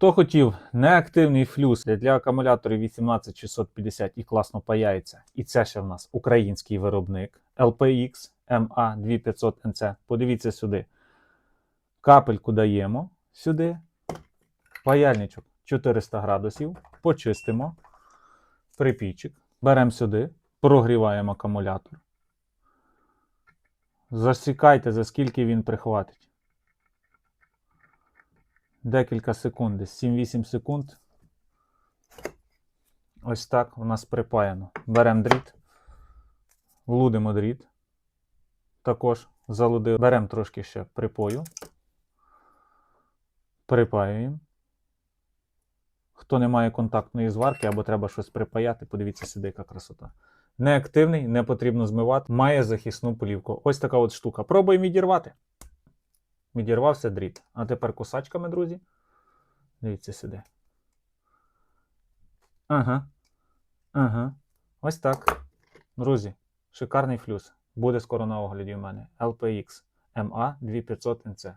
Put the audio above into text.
Хто хотів неактивний флюс для акумуляторів 18650 і класно паяється. І це ще в нас український виробник LPX MA2500NC. Подивіться сюди. Капельку даємо сюди. Паяльничок 400 градусів. Почистимо. Припічик. Беремо сюди, прогріваємо акумулятор. Засікайте, за скільки він прихватить. Декілька секунд, 7-8 секунд. Ось так у нас припаяно. Беремо дріт, лудимо дріт. Також залудили. Беремо трошки ще припою. Припаюємо. Хто не має контактної зварки або треба щось припаяти, подивіться сюди, яка красота. Неактивний, не потрібно змивати, має захисну плівку. Ось така от штука. Пробуємо відірвати. Відірвався дріт. А тепер кусачками, друзі. Дивіться сюди. Ага. Ага. Ось так. Друзі, шикарний флюс. Буде скоро на огляді у мене. LPX MA 2500NC.